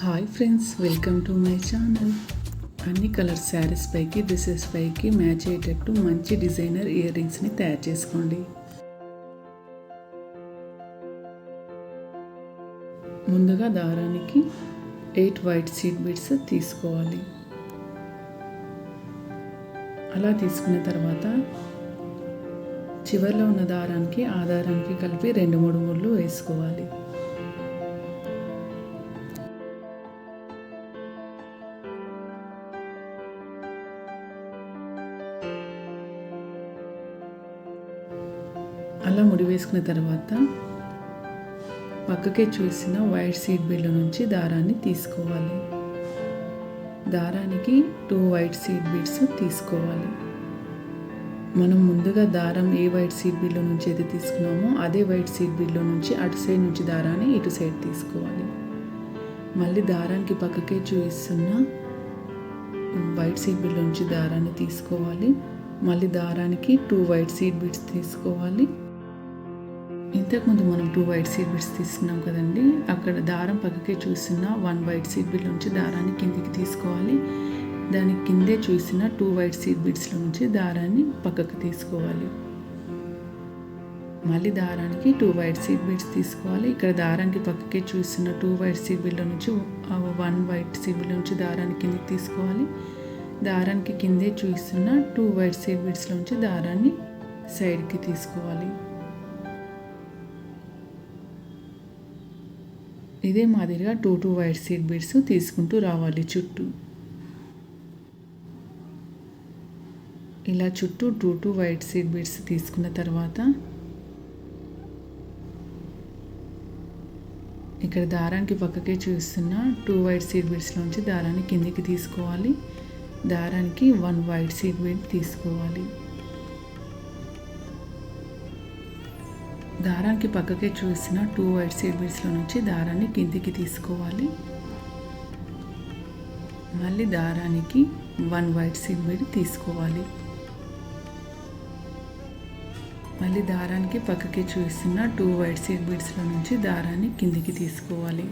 Hi friends welcome to my channel అన్ని colour saris పైకి dresses పైకి మ్యాచ్ అయ్యేటట్టు మంచి డిజైనర్ ఇయర్ రింగ్స్ని తయారు చేసుకోండి. ముందుగా దారానికి ఎయిట్ వైట్ సీడ్ బిడ్స్ తీసుకోవాలి. అలా తీసుకున్న తర్వాత చివరిలో ఉన్న దారానికి ఆధారానికి కలిపి రెండు మూడు ముళ్ళు వేసుకోవాలి. అలా ముడి వేసుకున్న తర్వాత పక్కకే చూసిన వైట్ సీడ్ బిల్లు నుంచి దారాన్ని తీసుకోవాలి. దారానికి టూ వైట్ సీడ్ బీడ్స్ తీసుకోవాలి. మనం ముందుగా దారం ఏ వైట్ సీడ్ బిల్లో నుంచి అయితే తీసుకున్నామో అదే వైట్ సీడ్ బిల్లో నుంచి అటు సైడ్ నుంచి దారాన్ని ఇటు సైడ్ తీసుకోవాలి. మళ్ళీ దారానికి పక్కకే చూపిస్తున్న వైట్ సీడ్ బిల్లో నుంచి దారాన్ని తీసుకోవాలి. మళ్ళీ దారానికి టూ వైట్ సీడ్ బిడ్స్ తీసుకోవాలి. ఇంతకుముందు మనం టూ వైట్ సీట్ బిడ్స్ తీసుకున్నాం కదండి. అక్కడ దారం పక్కకే చూసిన వన్ వైట్ సీడ్ బిడ్ నుంచి దారాన్ని కిందికి తీసుకోవాలి. దాని కిందే చూసిన టూ వైట్ సీట్ బిడ్స్లో నుంచి దారాన్ని పక్కకు తీసుకోవాలి. మళ్ళీ దారానికి టూ వైట్ సీట్ బిడ్స్ తీసుకోవాలి. ఇక్కడ దారానికి పక్కకే చూసిన టూ వైట్ సీట్ బిడ్ల నుంచి వన్ వైట్ సీట్ బిడ్ నుంచి దారాన్ని కిందికి తీసుకోవాలి. దారానికి కిందే చూస్తున్న టూ వైట్ సీట్ బిడ్స్లో నుంచి దారాన్ని సైడ్కి తీసుకోవాలి. ఇదే మాదిరిగా two two white seed beads తీసుకుంటూ రావాలి చుట్టూ. ఇలా చుట్టూ two two white seed beads తీసుకున్న తర్వాత ఇక్కడ దారానికి పక్కకే చూస్తున్న టూ వైట్ సీడ్ బీడ్స్లోంచి దారాన్ని కిందికి తీసుకోవాలి. దారానికి వన్ వైట్ సీడ్ బీడ్ తీసుకోవాలి. దారానికి పక్కకే చూసిన టూ వైట్ సైడ్ బీడ్స్లో నుంచి దారాన్ని కిందికి తీసుకోవాలి. మళ్ళీ దారానికి వన్ వైట్ సైడ్ బీడ్ తీసుకోవాలి. మళ్ళీ దారానికి పక్కకి చూసిన టూ వైట్ సైడ్ బీడ్స్లో నుంచి దారాన్ని కిందికి తీసుకోవాలి.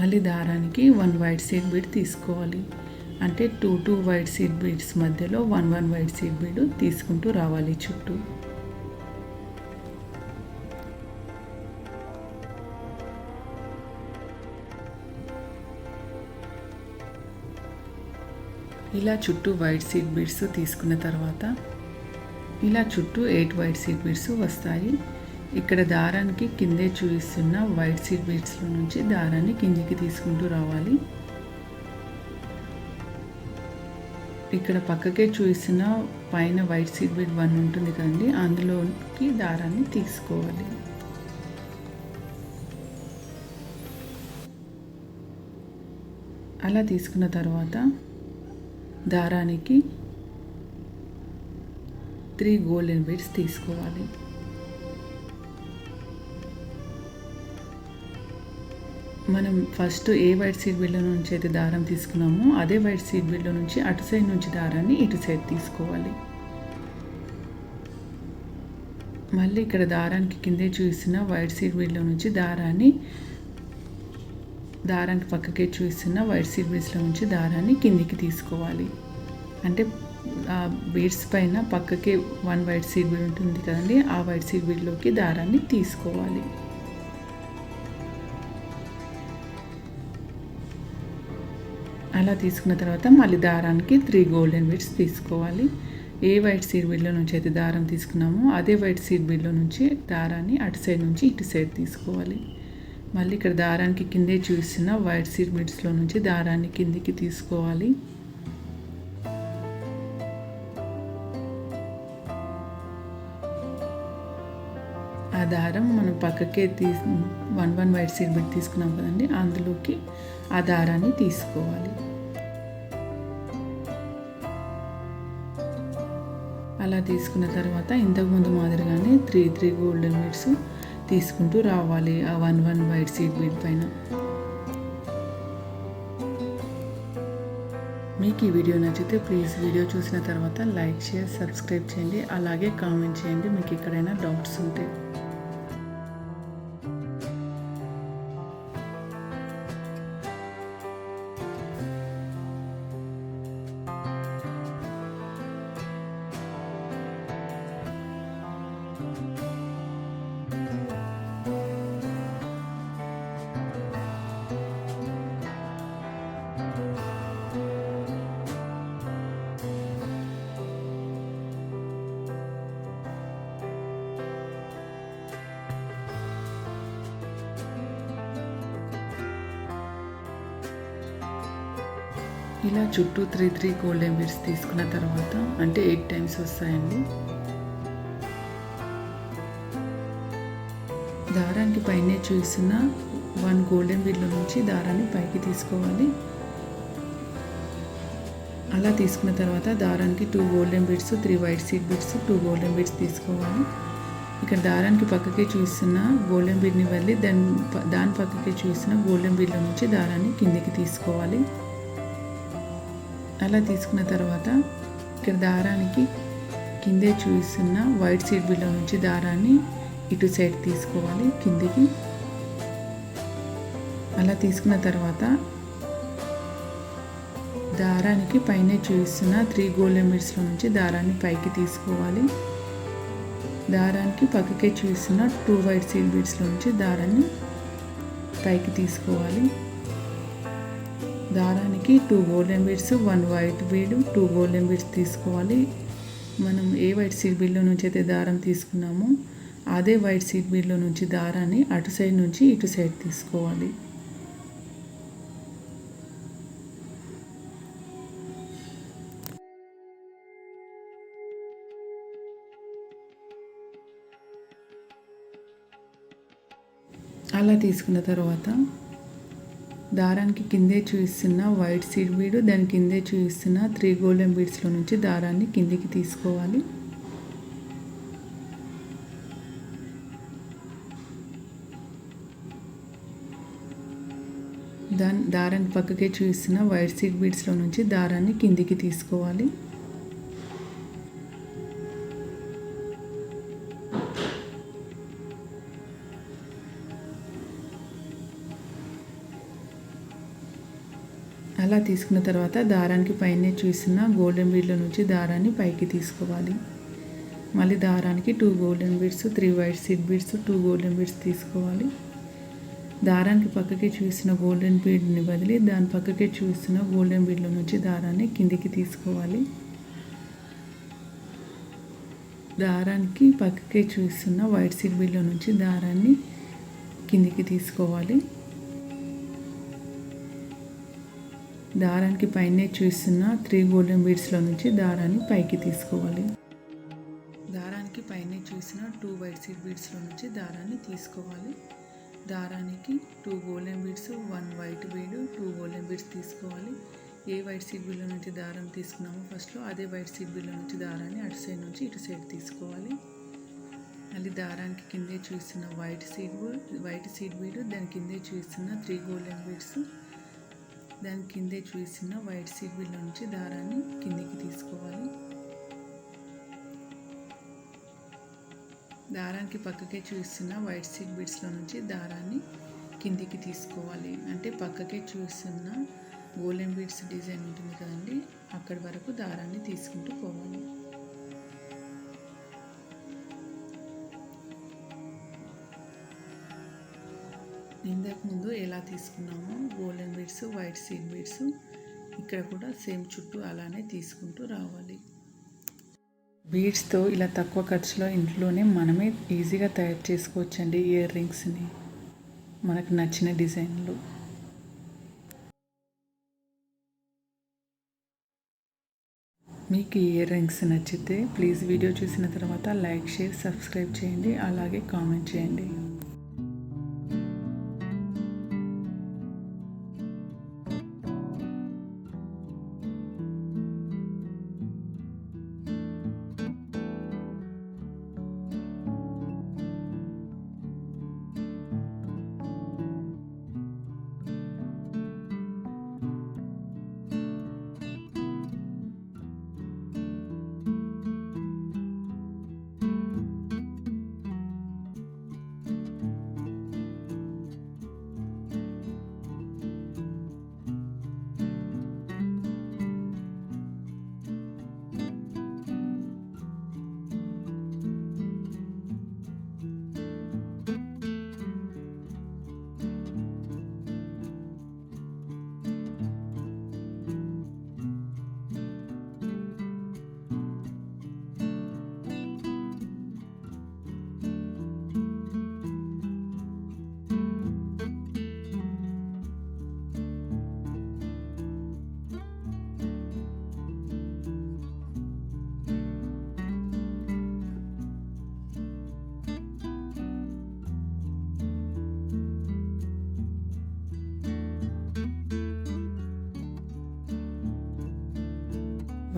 మళ్ళీ దారానికి వన్ వైట్ సీడ్ బీడ్ తీసుకోవాలి. అంటే two two white seed beads మధ్యలో one one white seed bead తీసుకుంటూ రావాలి చుట్టూ. ఇలా చుట్టూ వైట్ సీడ్ బీడ్స్ తీసుకున్న తర్వాత ఇలా చుట్టూ ఎయిట్ వైట్ సీడ్ బీడ్స్ వస్తాయి. ఇక్కడ దారానికి కిందే చూపిస్తున్న వైట్ సీడ్ బీడ్స్లో నుంచి దారాన్ని కిందికి తీసుకుంటూ రావాలి. ఇక్కడ పక్కకే చూపిస్తున్న పైన వైట్ సీడ్ బీడ్ వన్ ఉంటుంది కదండి అందులోకి దారాన్ని తీసుకోవాలి. అలా తీసుకున్న తర్వాత దారానికి త్రీ గోల్డెన్ బీడ్స్ తీసుకోవాలి. మనం ఫస్ట్ ఏ వైట్ సీడ్ బిల్లో నుంచి అయితే దారం తీసుకున్నామో అదే వైట్ సీడ్ బిల్లో నుంచి అటు సైడ్ నుంచి దారాన్ని ఇటు సైడ్ తీసుకోవాలి. మళ్ళీ ఇక్కడ దారానికి కిందే చూసిన వైట్ సీడ్ బిల్లో నుంచి దారాన్ని దారానికి పక్కకే చూసిన వైట్ సీడ్ బీడ్స్లో నుంచి దారాన్ని కిందికి తీసుకోవాలి. అంటే ఆ బీడ్స్ పైన పక్కకే వన్ వైట్ సీడ్ బీడ్ ఉంటుంది కదండి ఆ వైట్ సీడ్ బీడ్లోకి దారాన్ని తీసుకోవాలి. అలా తీసుకున్న తర్వాత మళ్ళీ దారానికి త్రీ గోల్డెన్ బీడ్స్ తీసుకోవాలి. ఏ వైట్ సీడ్ బీడ్లో నుంచి అయితే దారం తీసుకున్నామో అదే వైట్ సీడ్ బిల్లో నుంచి దారాన్ని అటు సైడ్ నుంచి ఇటు సైడ్ తీసుకోవాలి. మళ్ళీ ఇక్కడ దారానికి కిందే చూసిన వైట్ సీడ్ బిడ్స్లో నుంచి దారాన్ని కిందికి తీసుకోవాలి. ఆ దారం మనం పక్కకే తీ one one white seed bead తీసుకున్నాం కదండి అందులోకి ఆ దారాన్ని తీసుకోవాలి. అలా తీసుకున్న తర్వాత ఇంతకుముందు మాదిరిగానే త్రీ త్రీ గోల్డెన్ బీడ్స్ తీసుకుంటూ రావాలి ఆ one one white seed bead పైన. మీకు ఈ వీడియో నచ్చితే ప్లీజ్ వీడియో చూసిన తర్వాత లైక్ షేర్ సబ్స్క్రైబ్ చేయండి. అలాగే కామెంట్ చేయండి. మీకు ఎక్కడైనా డౌట్స్ ఉంటే. ఇలా చుట్టూ త్రీ త్రీ గోల్డెన్ బీడ్స్ తీసుకున్న తర్వాత అంటే ఎయిట్ టైమ్స్ వస్తాయండి. దారానికి పైనే చూస్తున్న వన్ గోల్డెన్ బీడ్ల నుంచి దారాన్ని పైకి తీసుకోవాలి. అలా తీసుకున్న తర్వాత దారానికి two golden beads three white seed beads two golden beads తీసుకోవాలి. ఇక్కడ దారానికి పక్కకి చూస్తున్న గోల్డెన్ బీడ్ని వెళ్ళి దాని దాని పక్కకి చూసిన గోల్డెన్ బీడ్ల నుంచి దారాన్ని కిందికి తీసుకోవాలి. అలా తీసుకున్న తర్వాత ఇక్కడ దారానికి కిందే చూస్తున్న వైట్ సీట్ బిల్లో నుంచి దారాన్ని ఇటు సైడ్ తీసుకోవాలి కిందికి. అలా తీసుకున్న తర్వాత దారానికి పైన చూపిస్తున్న త్రీ గోల్డెన్ మిడ్స్లో నుంచి దారాన్ని పైకి తీసుకోవాలి. దారానికి పక్కకే చూపిస్తున్న టూ వైట్ సీడ్ బీడ్స్లో నుంచి దారాన్ని పైకి తీసుకోవాలి. దారానికి two golden beads one white bead two golden beads తీసుకోవాలి. మనం ఏ వైట్ సీడ్ బీడ్లో నుంచి అయితే దారం తీసుకున్నామో అదే వైట్ సీడ్ బీడ్లో నుంచి దారాన్ని అటు సైడ్ నుంచి ఇటు సైడ్ తీసుకోవాలి. అలా తీసుకున్న తర్వాత దారానికి కిందే చూపిస్తున్న వైట్ సీడ్ బీడ్ దాని కిందే చూపిస్తున్న త్రీ గోల్డెన్ బీడ్స్లో నుంచి దారాన్ని కిందికి తీసుకోవాలి. దాని దారాన్ని పక్కకే చూపిస్తున్న వైట్ సీడ్ బీడ్స్లో నుంచి దారాన్ని కిందికి తీసుకోవాలి. అలా తీసుకున్న తర్వాత దారానికి పైన చూసిన గోల్డెన్ బీడ్ల నుంచి దారాన్ని పైకి తీసుకోవాలి. మళ్ళీ దారానికి two golden beads three white seed beads two golden beads తీసుకోవాలి. దారానికి పక్కకి చూసిన గోల్డెన్ బీడ్ని బదిలి దాని పక్కకి చూసిన గోల్డెన్ బీడ్ల నుంచి దారాన్ని కిందికి తీసుకోవాలి. దారానికి పక్కకే చూస్తున్న వైట్ సీడ్ బీడ్ల నుంచి దారాన్ని కిందికి తీసుకోవాలి. దారానికి పైనే చూస్తున్న త్రీ గోల్డెన్ బీడ్స్లో నుంచి దారాన్ని పైకి తీసుకోవాలి. దారానికి పైనే చూసిన టూ వైట్ సీడ్ బీడ్స్లో నుంచి దారాన్ని తీసుకోవాలి. దారానికి two golden beads one white bead two golden beads తీసుకోవాలి. ఏ వైట్ సీడ్ బీడ్లో నుంచి దారం తీసుకున్నామో ఫస్ట్లో అదే వైట్ సీడ్ బీడ్లో నుంచి దారాన్ని అటు సైడ్ నుంచి ఇటు సైడ్ తీసుకోవాలి. మళ్ళీ దారానికి కిందే చూస్తున్న white seed white seed bead దాని కిందే చూస్తున్న త్రీ గోల్డెన్ బీడ్స్. దాని కిందే చూసిన వైట్ సీడ్ నుంచి దారాన్ని కిందికి తీసుకోవాలి. దారానికి పక్కకే చూస్తున్న వైట్ సీట్ బిడ్స్లో నుంచి దారాన్ని కిందికి తీసుకోవాలి. అంటే పక్కకే చూస్తున్న గోల్డెన్ బీడ్స్ డిజైన్ ఉంటుంది కదండి అక్కడి వరకు దారాన్ని తీసుకుంటూ పోవాలి. ఇంతకు ముందు ఎలా తీసుకున్నామో golden beads white seed beads ఇక్కడ కూడా సేమ్ చుట్టూ అలానే తీసుకుంటూ రావాలి. బీడ్స్తో ఇలా తక్కువ ఖర్చులో ఇంట్లోనే మనమే ఈజీగా తయారు చేసుకోవచ్చండి ఇయర్ రింగ్స్ని. మనకు నచ్చిన డిజైన్లు. మీకు ఇయర్ రింగ్స్ నచ్చితే ప్లీజ్ వీడియో చూసిన తర్వాత లైక్ షేర్ సబ్స్క్రైబ్ చేయండి. అలాగే కామెంట్ చేయండి.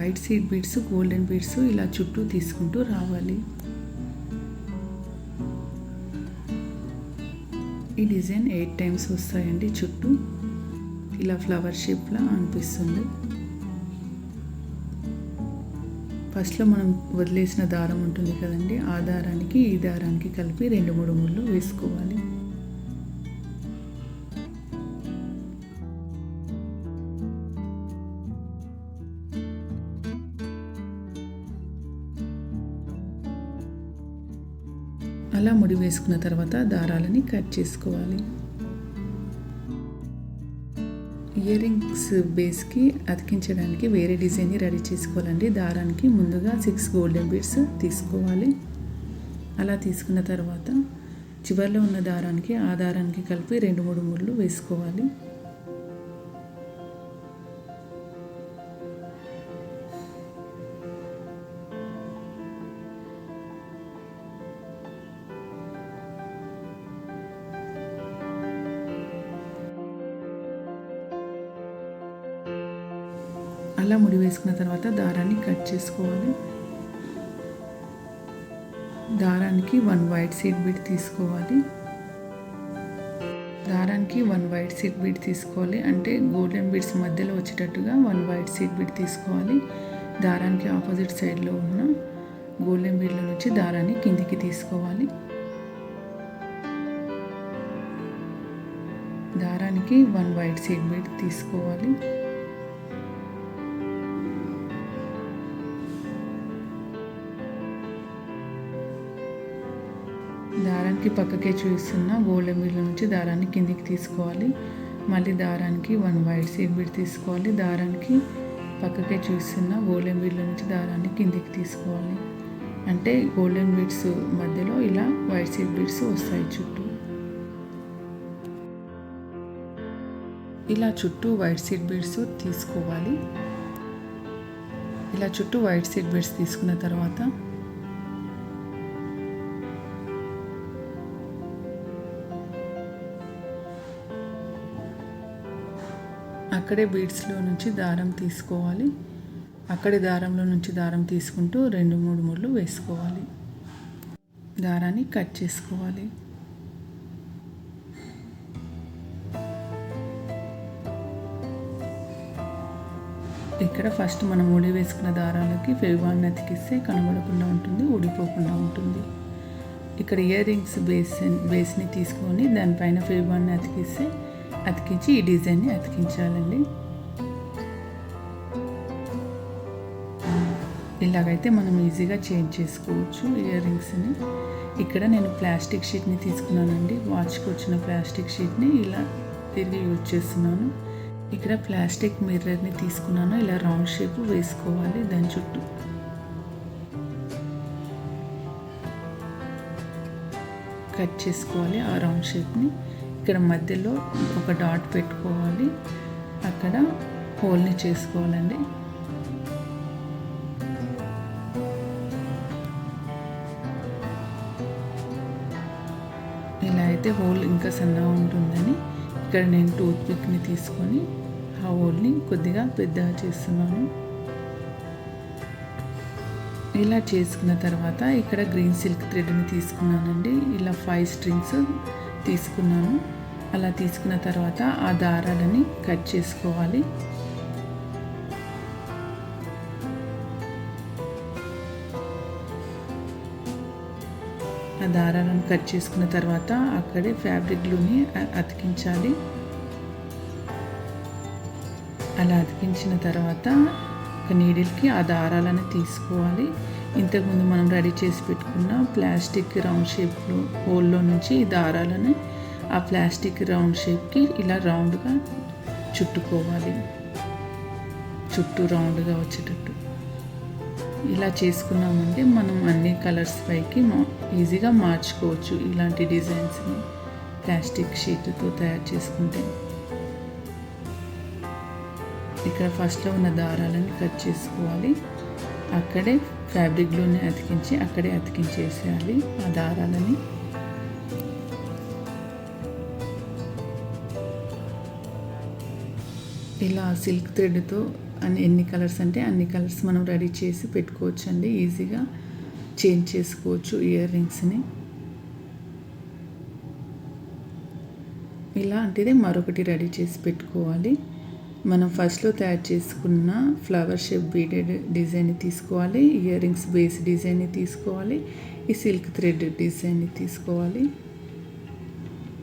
White seed beads golden beads ఇలా చుట్టూ తీసుకుంటూ రావాలి. ఈ డిజైన్ ఎయిట్ టైమ్స్ వస్తాయండి చుట్టూ. ఇలా ఫ్లవర్ షేప్లా అనిపిస్తుంది. ఫస్ట్లో మనం వదిలేసిన దారం ఉంటుంది కదండి ఆ దారానికి ఈ దారానికి కలిపి రెండు మూడు ముళ్ళు వేసుకోవాలి. అలా ముడి వేసుకున్న తర్వాత దారాలని కట్ చేసుకోవాలి. ఇయర్ రింగ్స్ బేస్కి అతికించడానికి వేరే డిజైన్ని రెడీ చేసుకోవాలండి. దారానికి ముందుగా సిక్స్ గోల్డెన్ బీడ్స్ తీసుకోవాలి. అలా తీసుకున్న తర్వాత చివరిలో ఉన్న దారానికి ఆ దారానికి కలిపి రెండు మూడు ముళ్ళు వేసుకోవాలి. మళ్ళీ ముడి వేసుకున్న తర్వాత దారాన్ని కట్ చేసుకోవాలి. దారానికి వన్ వైట్ సీడ్ బీడ్ తీసుకోవాలి. దారానికి వన్ వైట్ సీడ్ బీడ్ తీసుకోవాలి. అంటే గోల్డెన్ బీడ్స్ మధ్యలో వచ్చేటట్టుగా వన్ వైట్ సీడ్ బీడ్ తీసుకోవాలి. దారానికి ఆపోజిట్ సైడ్లో ఉన్న గోల్డెన్ బీడ్ల నుంచి దారాన్ని కిందికి తీసుకోవాలి. దారానికి వన్ వైట్ సీడ్ బీడ్ తీసుకోవాలి. పక్కకి పక్కకే చూస్తున్న గోల్డెన్ మిల్లు నుంచి దారాన్ని కిందికి తీసుకోవాలి. మళ్ళీ దారానికి వన్ వైట్ సేమ్ బిడ్ తీసుకోవాలి. దారానికి పక్కకే చూస్తున్న గోల్డెన్ బీడ్ల నుంచి దారాన్ని కిందికి తీసుకోవాలి. అంటే గోల్డెన్ బీడ్స్ మధ్యలో ఇలా వైట్ సీడ్ బీడ్స్ వస్తాయి చుట్టూ. ఇలా చుట్టూ వైట్ సీడ్ బీడ్స్ తీసుకోవాలి. ఇలా చుట్టూ వైట్ సీడ్ బీడ్స్ తీసుకున్న తర్వాత అక్కడే బీడ్స్లో నుంచి దారం తీసుకోవాలి. అక్కడే దారంలో నుంచి దారం తీసుకుంటూ రెండు మూడు ముళ్ళు వేసుకోవాలి. దారాన్ని కట్ చేసుకోవాలి. ఇక్కడ ఫస్ట్ మనం ముడి వేసుకున్న దారాలకి ఫెవిబాన్ అతికిస్తే కనబడకుండా ఉంటుంది ఊడిపోకుండా ఉంటుంది. ఇక్కడ ఇయర్ రింగ్స్ బేస్ బేస్ని తీసుకొని దానిపైన ఫెవిబాన్ని అతికిస్తే అతికించి ఈ డిజైన్ని అతికించాలండి. ఇలాగైతే మనం ఈజీగా చేంజ్ చేసుకోవచ్చు ఇయర్ రింగ్స్ని. ఇక్కడ నేను ప్లాస్టిక్ షీట్ని తీసుకున్నానండి. వాచ్కి వచ్చిన ప్లాస్టిక్ షీట్ని ఇలా తిరిగి యూజ్ చేస్తున్నాను. ఇక్కడ ప్లాస్టిక్ మిర్రర్ని తీసుకున్నాను. ఇలా రౌండ్ షేప్ వేసుకోవాలి దాని చుట్టూ. కట్ చేసుకోవాలి ఆ రౌండ్ షేప్ని. ఇక్కడ మధ్యలో ఒక డాట్ పెట్టుకోవాలి. అక్కడ హోల్ని చేసుకోవాలండి. ఇలా అయితే హోల్ ఇంకా సన్నగా ఉంటుందని ఇక్కడ నేను టూత్ పిక్ని తీసుకొని ఆ హోల్ని కొద్దిగా పెద్దగా చేస్తున్నాను. ఇలా చేసుకున్న తర్వాత ఇక్కడ గ్రీన్ సిల్క్ థ్రెడ్ని తీసుకున్నానండి. ఇలా ఫైవ్ స్ట్రింగ్స్ తీసుకున్నాను. అలా తీసుకున్న తర్వాత ఆ దారాలని కట్ చేసుకోవాలి. ఆ దారాలను కట్ చేసుకున్న తర్వాత అక్కడే ఫ్యాబ్రిక్ గ్లూని అతికించాలి. అలా అతికించిన తర్వాత ఒక నీడిల్కి ఆ దారాలను తీసుకోవాలి. ఇంతకుముందు మనం రెడీ చేసి పెట్టుకున్న ప్లాస్టిక్ రౌండ్ షేప్లో హోల్లో నుంచి ఈ దారాలను ఆ ప్లాస్టిక్ రౌండ్ షేప్కి ఇలా రౌండ్గా చుట్టుకోవాలి. చుట్టూ రౌండ్గా వచ్చేటట్టు. ఇలా చేసుకున్నామంటే మనం అన్ని కలర్స్ పైకి ఈజీగా మార్చుకోవచ్చు ఇలాంటి డిజైన్స్ని ప్లాస్టిక్ షీట్తో తయారు చేసుకుంటే. ఇక్కడ ఫస్ట్లో ఉన్న దారాలను కట్ చేసుకోవాలి. అక్కడే ఫ్యాబ్రిక్ గ్లూని అతికించి అక్కడే అతికించేసేయాలి ఆ దారాలని. ఇలా సిల్క్ థ్రెడ్తో అన్ని ఎన్ని కలర్స్ అంటే అన్ని కలర్స్ మనం రెడీ చేసి పెట్టుకోవచ్చు అండి ఈజీగా చేంజ్ చేసుకోవచ్చు ఇయర్ రింగ్స్ని. ఇలాంటిదే మరొకటి రెడీ చేసి పెట్టుకోవాలి. మనం ఫస్ట్లో తయారు చేసుకున్న ఫ్లవర్ షేప్ బీడెడ్ డిజైన్ని తీసుకోవాలి ఇయర్ రింగ్స్ బేస్ డిజైన్ని తీసుకోవాలి ఈ సిల్క్ థ్రెడ్ డిజైన్ని తీసుకోవాలి.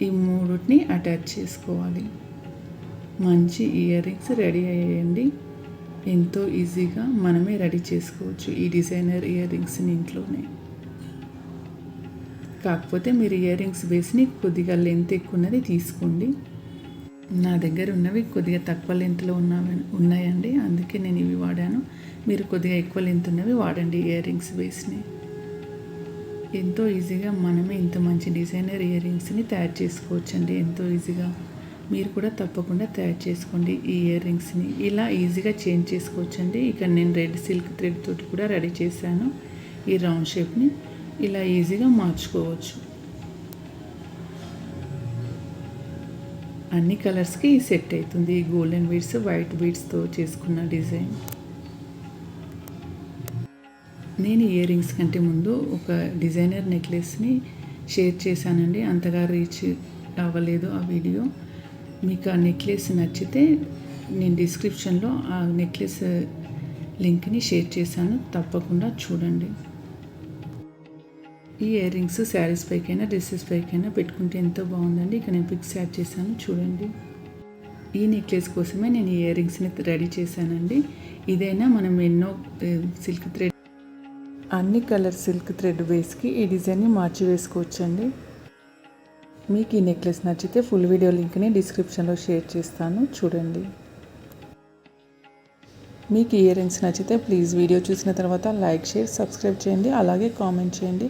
ఈ మూడుని అటాచ్ చేసుకోవాలి. మంచి ఇయర్ రింగ్స్ రెడీ అయ్యండి. ఎంతో ఈజీగా మనమే రెడీ చేసుకోవచ్చు ఈ డిజైనర్ ఇయర్ రింగ్స్ని ఇంట్లోనే. కాకపోతే మీరు ఇయర్ రింగ్స్ బేస్ని కొద్దిగా లెంత్ ఎక్కువ ఉన్నది తీసుకోండి. నా దగ్గర ఉన్నవి కొద్దిగా తక్కువ లెంత్లో ఉన్నవి ఉన్నాయండి. అందుకే నేను ఇవి వాడాను. మీరు కొద్దిగా ఎక్కువ లెంత్ ఉన్నవి వాడండి ఇయర్ రింగ్స్ బేస్ని ఎంతో ఈజీగా మనమే ఇంత మంచి డిజైనర్ ఇయర్ రింగ్స్ని తయారు చేసుకోవచ్చండి. ఎంతో ఈజీగా మీరు కూడా తప్పకుండా తయారు చేసుకోండి ఈ ఇయర్ రింగ్స్ని ఇలా ఈజీగా చేంజ్ చేసుకోవచ్చండి. ఇక్కడ నేను రెడ్ సిల్క్ థ్రెడ్ తోటి కూడా రెడీ చేశాను ఈ రౌండ్ షేప్ని ఇలా ఈజీగా మార్చుకోవచ్చు. అన్ని కలర్స్కి సెట్ అవుతుంది. ఈ గోల్డెన్ బీడ్స్ వైట్ బీడ్స్తో చేసుకున్న డిజైన్. నేను ఇయర్ రింగ్స్ కంటే ముందు ఒక డిజైనర్ నెక్లెస్ని షేర్ చేశానండి. అంతగా రీచ్ అవ్వలేదు ఆ వీడియో. మీకు ఆ నెక్లెస్ నచ్చితే నేను డిస్క్రిప్షన్లో ఆ నెక్లెస్ లింక్ని షేర్ చేశాను. తప్పకుండా చూడండి. ఈ ఇయర్ రింగ్స్ శారీస్ పైకైనా డ్రెస్సెస్ పైకైనా పెట్టుకుంటే ఎంతో బాగుందండి. ఇక నేను పిక్స్ యాడ్ చేశాను చూడండి. ఈ నెక్లెస్ కోసమే నేను ఈ ఇయర్ రింగ్స్ని రెడీ చేశానండి. ఇదైనా మనం ఎన్నో సిల్క్ థ్రెడ్ అన్ని కలర్ సిల్క్ థ్రెడ్ బేస్కి ఈ డిజైన్ని మార్చి వేసుకోవచ్చండి. మీకు ఈ నెక్లెస్ నచ్చితే ఫుల్ వీడియో లింక్ని డిస్క్రిప్షన్లో షేర్ చేస్తాను చూడండి. మీకు ఇయర్ రింగ్స్ నచ్చితే ప్లీజ్ వీడియో చూసిన తర్వాత లైక్ షేర్ సబ్స్క్రైబ్ చేయండి. అలాగే కామెంట్ చేయండి.